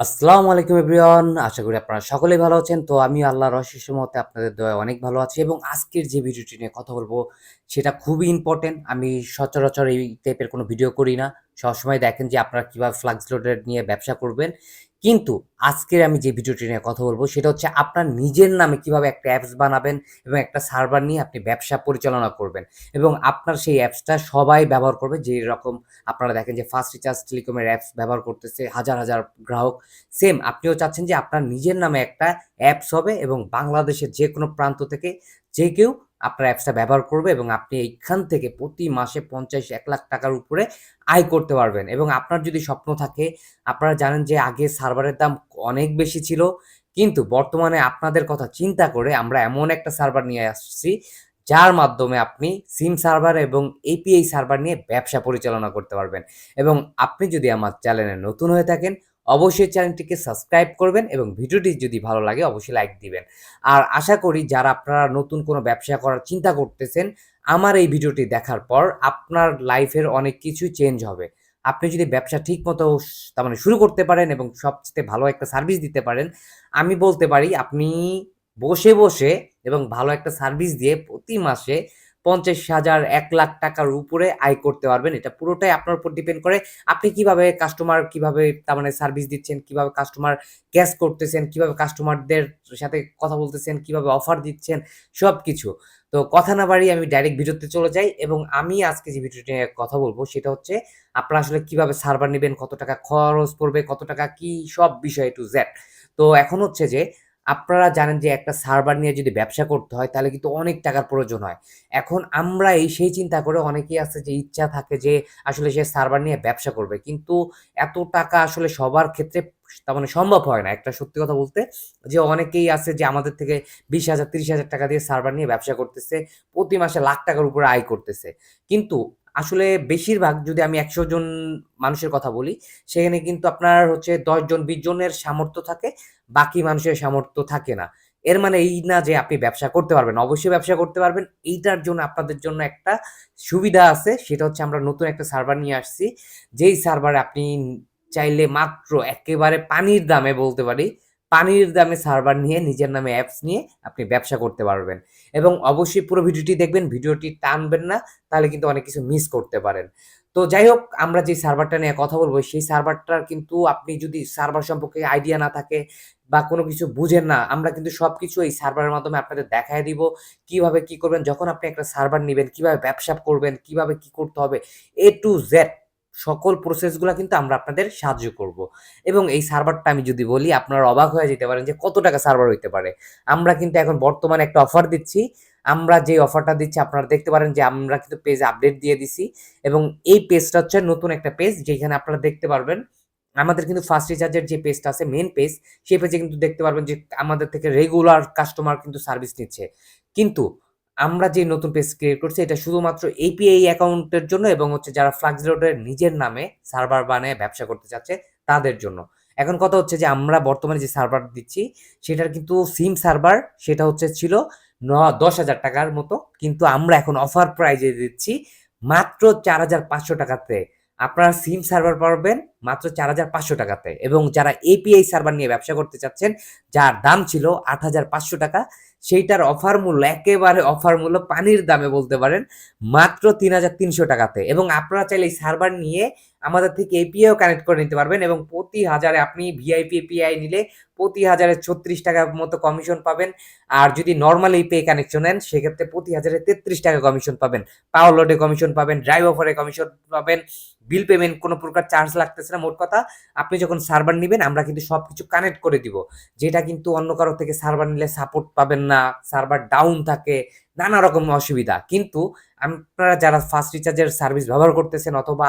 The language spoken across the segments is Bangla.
আসসালামু আলাইকুম এভরিওয়ান, আশা করি আপনারা সকলেই ভালো আছেন। তো আমি আল্লাহ অশেষ মতে আপনাদের দয়া অনেক ভালো আছি এবং আজকের যে ভিডিওটি নিয়ে কথা বলব, সেটা খুবই ইম্পর্টেন্ট আমি সচরাচর এই টাইপের কোনো ভিডিও করি না। সবসময় দেখেন যে আপনারা কীভাবে ফ্লাক্স লোডের নিয়ে ব্যবসা করবেন। কিন্তু আজকের আমি যে ভিডিওটি নিয়ে কথা বলব, সেটা হচ্ছে আপনার নিজের নামে কীভাবে একটা অ্যাপস বানাবেন এবং একটা সার্ভার নিয়ে আপনি ব্যবসা পরিচালনা করবেন। এবং আপনার সেই অ্যাপসটা সবাই ব্যবহার করবে। যে রকম আপনারা দেখেন যে ফার্স্ট রিচার্জ টেলিকমের অ্যাপস ব্যবহার করতেছে হাজার হাজার গ্রাহক। সেম আপনিও চাচ্ছেন যে আপনার নিজের নামে একটা অ্যাপস হবে এবং বাংলাদেশের যে কোনো প্রান্ত থেকে যে কেউ আপনার অ্যাপসটা ব্যবহার করবে এবং আপনি এইখান থেকে প্রতি মাসে পঞ্চাশ, এক লাখ টাকার উপরে আয় করতে পারবেন। এবং আপনার যদি স্বপ্ন থাকে, আপনারা জানেন যে আগে সার্ভারের দাম অনেক বেশি ছিল। কিন্তু বর্তমানে আপনাদের কথা চিন্তা করে আমরা এমন একটা সার্ভার নিয়ে আসছি, যার মাধ্যমে আপনি সিম সার্ভার এবং এপিআই সার্ভার নিয়ে ব্যবসা পরিচালনা করতে পারবেন। এবং আপনি যদি আমার চ্যানেলে নতুন হয়ে থাকেন অবশ্যই চ্যানেলটিকে সাবস্ক্রাইব করবেন এবং ভিডিওটি যদি ভালো লাগে অবশ্যই লাইক দিবেন। আর আশা করি যারা আপনারা নতুন কোনো ব্যবসা করার চিন্তা করতেছেন, আমার এই ভিডিওটি দেখার পর আপনার লাইফের অনেক কিছুই চেঞ্জ হবে। আপনি যদি ব্যবসা ঠিক মতো তার মানে শুরু করতে পারেন এবং সবচেয়ে ভালো একটা সার্ভিস দিতে পারেন, আমি বলতে পারি আপনি বসে বসে এবং ভালো একটা সার্ভিস দিয়ে প্রতি মাসে পঞ্চাশ হাজার, এক লাখ টাকার উপরে আয় করতে পারবেন। এটা পুরোটাই আপনার উপর ডিপেন্ড করে আপনি কীভাবে কাস্টমার কীভাবে তার মানে সার্ভিস দিচ্ছেন, কীভাবে কাস্টমার ক্যাশ করতেছেন, কীভাবে কাস্টমারদের সাথে কথা বলতেছেন, কীভাবে অফার দিচ্ছেন সব কিছু তো কথা না বাড়িয়ে আমি ডাইরেক্ট ভিডিওতে চলে যাই এবং আমি আজকে যে ভিডিওটি নিয়ে কথা বলব সেটা হচ্ছে আপনারা আসলে কীভাবে সার্ভার নেবেন, কত টাকা খরচ পড়বে, কত টাকা, কি সব বিষয় টু জেড তো এখন হচ্ছে যে আপনারা জানেন যে একটা সার্ভার নিয়ে যদি ব্যবসা করতে হয়, তাহলে কিন্তু অনেক টাকার প্রয়োজন হয়। এখন আমরা এই সেই চিন্তা করে অনেকেই আছে যে ইচ্ছা থাকে যে আসলে সে সার্ভার নিয়ে ব্যবসা করবে। কিন্তু এত টাকা আসলে সবার ক্ষেত্রে তার মানে সম্ভব হয় না। একটা সত্যি কথা বলতে যে অনেকেই আছে যে আমাদের থেকে বিশ হাজার, তিরিশ হাজার টাকা দিয়ে সার্ভার নিয়ে ব্যবসা করতেছে, প্রতি মাসে লাখ টাকার উপরে আয় করতেছে। কিন্তু আসলে বেশিরভাগ যদি আমি একশো জন মানুষের কথা বলি, সেখানে কিন্তু আপনার হচ্ছে দশ জন, বিশ জনের সামর্থ্য থাকে, বাকি মানুষের সামর্থ্য থাকে না। এর মানে এই না যে আপনি ব্যবসা করতে পারবেন, অবশ্যই ব্যবসা করতে পারবেন। এইটার জন্য আপনাদের জন্য একটা সুবিধা আছে, সেটা হচ্ছে আমরা নতুন একটা সার্ভার নিয়ে আসছি। যেই সার্ভারে আপনি চাইলে মাত্র একেবারে পানির দামে বলতে পারি পানির দামে সার্ভার নিয়ে, নিজের নামে অ্যাপস নিয়ে আপনি ব্যবসা করতে পারবেন। এবং অবশ্যই পুরো ভিডিওটি দেখবেন, ভিডিওটি টানবেন না, তাহলে কিন্তু অনেক কিছু মিস করতে পারেন। তো যাই হোক, আমরা যে সার্ভারটা নিয়ে কথা বলব, সেই সার্ভারটার কিন্তু আপনি যদি সার্ভার সম্পর্কে আইডিয়া না থাকে বা কোনো কিছু বুঝেন না, আমরা কিন্তু সব কিছু এই সার্ভারের মাধ্যমে আপনাদের দেখায় দিব, কীভাবে কি করবেন, যখন আপনি একটা সার্ভার নেবেন, কীভাবে ব্যবসা করবেন, কীভাবে কি করতে হবে এ টু জেড সকল প্রসেসগুলো কিন্তু আমরা আপনাদের সাহায্য করব। এবং এই সার্ভারটা আমি যদি বলি, আপনারা অবাক হয়ে যেতে পারেন যে কত টাকা সার্ভার হইতে পারে। আমরা কিন্তু এখন বর্তমানে একটা অফার দিচ্ছি। আমরা যে অফারটা দিচ্ছি, আপনারা দেখতে পারেন যে আমরা কিন্তু পেজ আপডেট দিয়ে দিছি। এবং এই পেজটা হচ্ছে নতুন একটা পেজ যেখানে আপনারা দেখতে পারবেন আমাদের কিন্তু ফার্স্ট রিচার্জের যে পেজটা আছে মেন পেজ সেই পেজে কিন্তু দেখতে পারবেন যে আমাদের থেকে রেগুলার কাস্টমার কিন্তু সার্ভিস নিচ্ছে। কিন্তু আমরা যে নতুন পেজ ক্রিয়েট করছি, এটা শুধুমাত্র এপিআই অ্যাকাউন্টের জন্য এবং হচ্ছে যারা ফ্লাক্স রোডের নিজের নামে সার্ভার বানিয়ে ব্যবসা করতে চাচ্ছে, তাদের জন্য। এখন কথা হচ্ছে যে আমরা বর্তমানে যে সার্ভার দিচ্ছি, সেটার কিন্তু সিম সার্ভার সেটা হচ্ছে ছিল ন দশ হাজার টাকার মতো, কিন্তু আমরা এখন অফার প্রাইজে দিচ্ছি মাত্র চার হাজার পাঁচশো টাকাতে। আপনারা সিম সার্ভার পাবেন মাত্র চার হাজার পাঁচশো টাকাতে এবং যারা এপিআই সার্ভার নিয়ে ব্যবসা করতে চাচ্ছেন, যার দাম ছিল আট হাজার পাঁচশো টাকা সেইটার অফার মূল্য, একেবারে অফার মূল্য পানির দামে বলতে পারেন, মাত্র তিন হাজার তিনশো টাকাতে। এবং আপনারা চাইলে এই সার্ভার নিয়ে আমাদের থেকে এপিআইও কানেক্ট করে নিতে পারবেন এবং প্রতি হাজারে আপনি ভিআইপি এপিআই নিলে প্রতি হাজারে ছত্রিশ টাকার মতো কমিশন পাবেন। আর যদি নর্মাল এপিআই কানেকশন নেন, সেক্ষেত্রে প্রতি হাজারে তেত্রিশ টাকা কমিশন পাবেন। পাওয়ার লোডে কমিশন পাবেন ড্রাইভ অফারে কমিশন পাবেন বিল পেমেন্ট কোনো প্রকার চার্জ লাগতেছে না, মোট কথা আপনি যখন সার্ভার নেবেন, আমরা কিন্তু সব কিছু কানেক্ট করে দিব। যেটা কিন্তু অন্য কারও থেকে সার্ভার নিলে সাপোর্ট পাবেন না সার্ভার ডাউন থাকে, নানা রকম অসুবিধা। কিন্তু আপনারা যারা ফার্স্ট রিচার্জের সার্ভিস ব্যবহার করতেছেন অথবা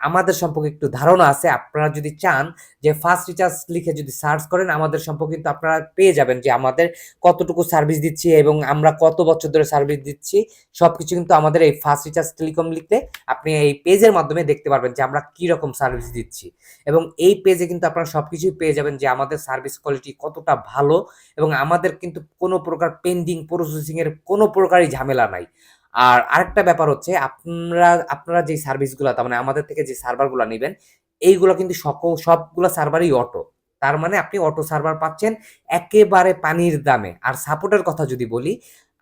আমাদের সম্পর্কে একটু ধারণা আছে, আপনারা যদি চান যে ফার্স্ট রিচার্জ লিখে যদি সার্চ করেন, আমাদের সম্পর্কে কিন্তু আপনারা পেয়ে যাবেন যে আমাদের কতটুকু সার্ভিস দিচ্ছি এবং আমরা কত বছর ধরে সার্ভিস দিচ্ছি সব কিছু কিন্তু আমাদের এই ফার্স্ট রিচার্জ টেলিকম লিখতে আপনি এই পেজের মাধ্যমে দেখতে পারবেন যে আমরা কি রকম সার্ভিস দিচ্ছি। এবং এই পেজে কিন্তু আপনারা সব কিছুই পেয়ে যাবেন যে আমাদের সার্ভিস কোয়ালিটি কতটা ভালো এবং আমাদের কিন্তু কোনো প্রকার পেন্ডিং প্রসেসিংয়ের কোনো প্রকারই ঝামেলা নাই। আর আরেকটা ব্যাপার হচ্ছে আপনারা আপনারা যে সার্ভিসগুলো তার মানে আমাদের থেকে যে সার্ভারগুলো নেবেন এইগুলো কিন্তু সকল সবগুলো সার্ভারই অটো তার মানে আপনি অটো সার্ভার পাচ্ছেন একেবারে পানির দামে। আর সাপোর্টের কথা যদি বলি,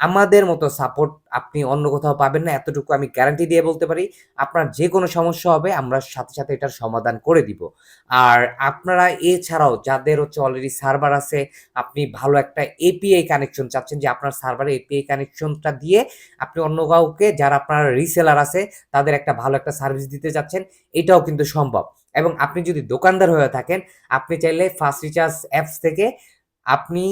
আমাদের মতো সাপোর্ট আপনি অন্য কোথাও পাবেন না। এতটুকু আমি গ্যারান্টি দিয়ে বলতে পারি। আপনার যে কোনো সমস্যা হবে আমরা সাথে, সাথে এটার সমাধান করে দিব। আর আপনারা এছাড়াও যাদের হচ্ছে অলরেডি সার্ভার আছে, আপনি ভালো একটা এপিআই কানেকশন চাচ্ছেন যে আপনার সার্ভারে এপিআই কানেকশনটা দিয়ে আপনি অন্য কাউকে যারা আপনার রিসেলার আছে তাদের একটা ভালো একটা সার্ভিস দিতে চাচ্ছেন, এটাও কিন্তু সম্ভব। এবং আপনি যদি দোকানদার হয়ে থাকেন, আপনি চাইলে ফার্স্ট রিচার্জ অ্যাপস থেকে আপনি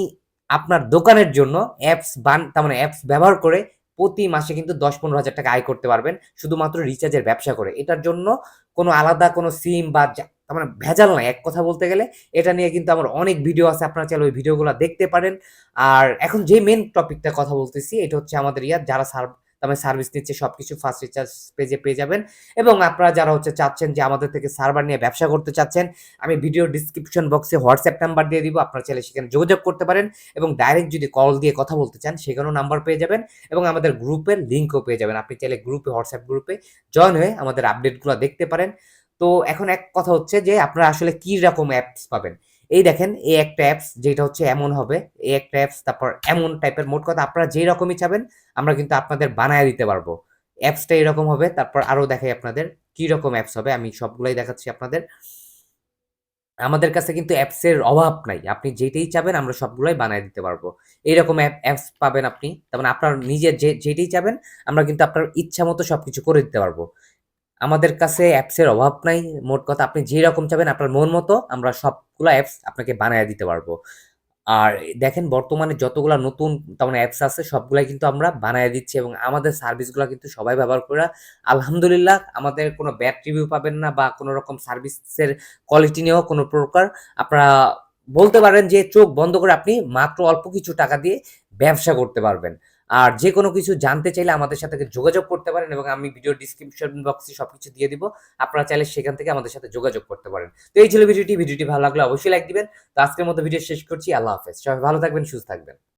আপনার দোকানের জন্য অ্যাপস বান, তার মানে অ্যাপস ব্যবহার করে প্রতি মাসে কিন্তু দশ পনেরো হাজার টাকা আয় করতে পারবেন, শুধুমাত্র রিচার্জের ব্যবসা করে। এটার জন্য কোনো আলাদা কোনো সিম বা তার মানে ভেজাল নয় এক কথা বলতে গেলে। এটা নিয়ে কিন্তু আমার অনেক ভিডিও আছে। আপনারা চাইলে ওই ভিডিওগুলো দেখতে পারেন। আর এখন যে মেন টপিকটা কথা বলতেছি, এটা হচ্ছে আমাদের ইয়ার যারা সার্ভ তার মানে সার্ভিস নিচ্ছে সব কিছু ফার্স্ট রিচার্জ পেজে পেয়ে যাবেন। এবং আপনারা যারা হচ্ছে চাচ্ছেন যে আমাদের থেকে সার্ভার নিয়ে ব্যবসা করতে চাচ্ছেন, আমি ভিডিও ডেসক্রিপশন বক্সে হোয়াটসঅ্যাপ নাম্বার দিয়ে দিব। আপনারা চাইলে সেখানে যোগাযোগ করতে পারেন এবং ডাইরেক্ট যদি কল দিয়ে কথা বলতে চান সেখানেও নাম্বার পেয়ে যাবেন এবং আমাদের গ্রুপের লিঙ্কও পেয়ে যাবেন। আপনি চাইলে গ্রুপে হোয়াটসঅ্যাপ গ্রুপে জয়েন হয়ে আমাদের আপডেটগুলো দেখতে পারেন। তো এখন এক কথা হচ্ছে যে আপনারা আসলে কী রকম অ্যাপস পাবেন? এই দেখেন, এই একটা অ্যাপস যেটা হচ্ছে এমন হবে। এই একটা অ্যাপস তারপর এমন টাইপের মোট কথা আপনারা যেই রকমই চাবেন, আমরা কিন্তু আপনাদের বানায়ে দিতে পারব। অ্যাপসটা এরকম হবে। তারপর আরও দেখাই আপনাদের কি রকম অ্যাপস হবে। আমি সবগুলাই দেখাচ্ছি আপনাদের। আমাদের কাছে কিন্তু অ্যাপসের অভাব নাই। আপনি যেটাই চাবেন আমরা সবগুলাই বানায় দিতে পারব। এইরকম অ্যাপ অ্যাপস পাবেন আপনি। তার মানে আপনার নিজের যে, যেটাই চাবেন, আমরা কিন্তু আপনার ইচ্ছামতো সবকিছু করে দিতে পারব। আমাদের কাছে অ্যাপসের অভাব নাই। মোট কথা আপনি যেরকম চাবেন আপনার মন মতো আমরা সবগুলা অ্যাপস আপনাকে বানায়া দিতে পারব। আর দেখেন বর্তমানে যতগুলা নতুন তার মানে অ্যাপস আছে সবগুলাই কিন্তু আমরা বানায়া দিচ্ছি এবং আমাদের সার্ভিসগুলো কিন্তু সবাই ব্যবহার করে আলহামদুলিল্লাহ আমাদের কোনো ব্যাড রিভিউ পাবেন না বা কোনো রকম সার্ভিসের কোয়ালিটি নিয়েও কোনো প্রকার আপনারা বলতে পারেন যে চোখ বন্ধ করে আপনি মাত্র অল্প কিছু টাকা দিয়ে ব্যবসা করতে পারবেন। আর যে কোনো কিছু জানতে চাইলে আমাদের সাথে যোগাযোগ করতে পারেন এবং আমি ভিডিও ডিসক্রিপশন বক্সে সব কিছু দিয়ে দিব। আপনারা চাইলে সেখান থেকে আমাদের সাথে যোগাযোগ করতে পারেন। তো এই ছিল ভিডিওটি। ভিডিওটি ভালো লাগলে অবশ্যই লাইক দিবেন। তো আজকের মতো ভিডিও শেষ করছি। আল্লাহ হাফেজ। সবাই ভালো থাকবেন, সুস্থ থাকবেন।